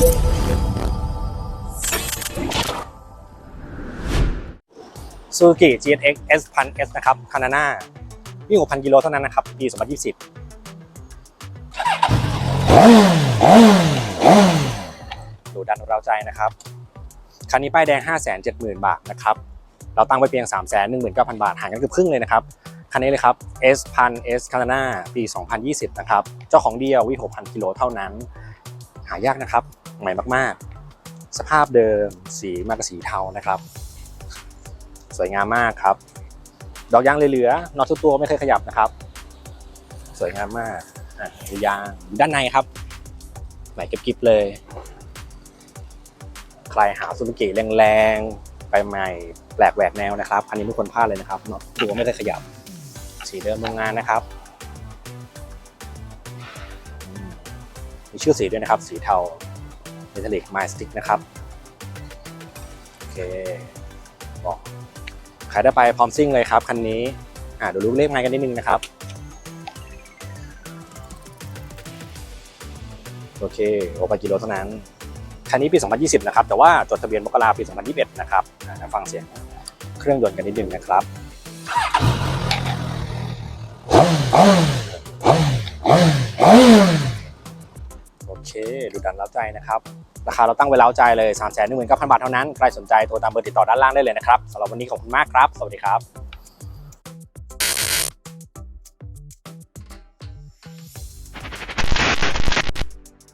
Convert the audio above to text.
ซูซูกิ GSX S 1 0 0 S นะครับคานาน่าวิ่ง6,000 กิโลเท่านั้นนะครับ ปี 2020 ดูดันเราใจนะครับ คันนี้ป้ายแดง 570,000 บาทนะครับ เราตั้งไว้เพียง 319,000 บาท ห่างกันเกือบครึ่งเลยนะครับ คันนี้เลยครับ S 1 0 0 S คานาน่าปี 2020 นะครับ เจ้าของเดียววิ่ง6,000 กิโลเท่านั้น หายากนะครับ ใหม่มากๆ สภาพเดิมสีมากสีเทานะครับ สวยงามมากครับ ดอกยางเหลือๆน็อตทุกตัวไม่เคยขยับนะครับ สวยงามมากอะดูยางอยู่ด้านในครับใหม่กริบๆเลย ใครหาซูซูกิแรงๆ ไปใหม่แปลกแหวกแนวนะครับคันนี้ไม่ควรพลาดเลยนะครับน็อตตัวไม่เคยขยับ สีเดิมโรงงานนะครับมีชื่อสีด้วยนะครับ สีเทา เมทัลลิกไมสติกนะครับโอเคบอกใครได้ไปพร้อมซิ่งเลยครับคันนี้อ่าดูรูปเลขไม้กันนิดนึงนะครับโอเคโอปากิโลเท่านั้นคันนี้ปี 2020 นะครับ แต่ว่าจดทะเบียนมกราปี 2021 นะครับฟังเสียงเครื่องยนต์กันนิดนึงนะครับ เค ดูดันเล้าใจนะครับ ราคาเราตั้งไว้เล้าใจเลย 3 1 9 0 0 0 บาทเท่านั้น ใครสนใจโทรตามเบอร์ติดต่อด้านล่างได้เลยนะครับสำหรับวันนี้ขอบคุณมากครับ สวัสดีครับ